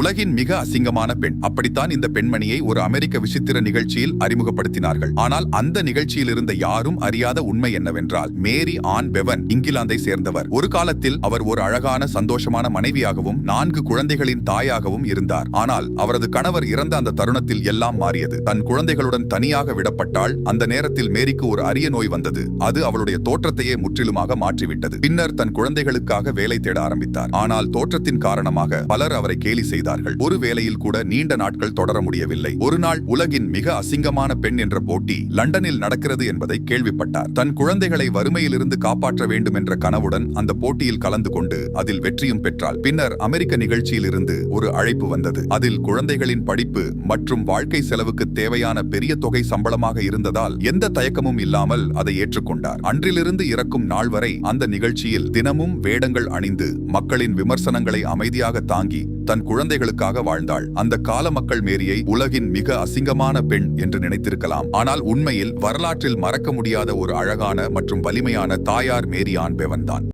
உலகின் மிக அசிங்கமான பெண். அப்படித்தான் இந்த பெண்மணியை ஒரு அமெரிக்க விசித்திர நிகழ்ச்சியில் அறிமுகப்படுத்தினார்கள். ஆனால் அந்த நிகழ்ச்சியில் இருந்த யாரும் அறியாத உண்மை என்னவென்றால் மேரி ஆன் பெவன் இங்கிலாந்தை சேர்ந்தவர். ஒரு காலத்தில் அவர் ஒரு அழகான சந்தோஷமான மனைவியாகவும் நான்கு குழந்தைகளின் தாயாகவும் இருந்தார். ஆனால் அவரது கணவர் இறந்த அந்த தருணத்தில் எல்லாம் மாறியது. தன் குழந்தைகளுடன் தனியாக விடப்பட்டால் அந்த நேரத்தில் மேரிக்கு ஒரு அரிய நோய் வந்தது. அது அவளுடைய தோற்றத்தையே முற்றிலுமாக மாற்றிவிட்டது. பின்னர் தன் குழந்தைகளுக்காக வேலை தேட ஆரம்பித்தார். ஆனால் தோற்றத்தின் காரணமாக பலர் அவரை கேலி செய்தார் செய்தார்கள். ஒரு வேலையில் கூட நீண்ட நாட்கள் தொடர முடியவில்லை. ஒரு நாள் உலகின் மிக அசிங்கமான பெண் என்ற போட்டி லண்டனில் நடக்கிறது என்பதை கேள்விப்பட்டார். தன் குழந்தைகளை வறுமையிலிருந்து காப்பாற்ற வேண்டும் என்ற கனவுடன் அந்த போட்டியில் கலந்து கொண்டு அதில் வெற்றியும் பெற்றாள். பின்னர் அமெரிக்க நிகழ்ச்சியில் இருந்து ஒரு அழைப்பு வந்தது. அதில் குழந்தைகளின் படிப்பு மற்றும் வாழ்க்கை செலவுக்கு தேவையான பெரிய தொகை சம்பளமாக இருந்ததால் எந்த தயக்கமும் இல்லாமல் அதை ஏற்றுக்கொண்டார். அன்றிலிருந்து இறக்கும் நாள் வரை அந்த நிகழ்ச்சியில் தினமும் வேடங்கள் அணிந்து மக்களின் விமர்சனங்களை அமைதியாக தாங்கி தன் குழந்தைகளுக்காக வாழ்ந்தாள். அந்த கால மக்கள் மேரியை உலகின் மிக அசிங்கமான பெண் என்று நினைத்திருக்கலாம். ஆனால் உண்மையில் வரலாற்றில் மறக்க முடியாத ஒரு அழகான மற்றும் வலிமையான தாயார் மேரியான் பெவன்தான்.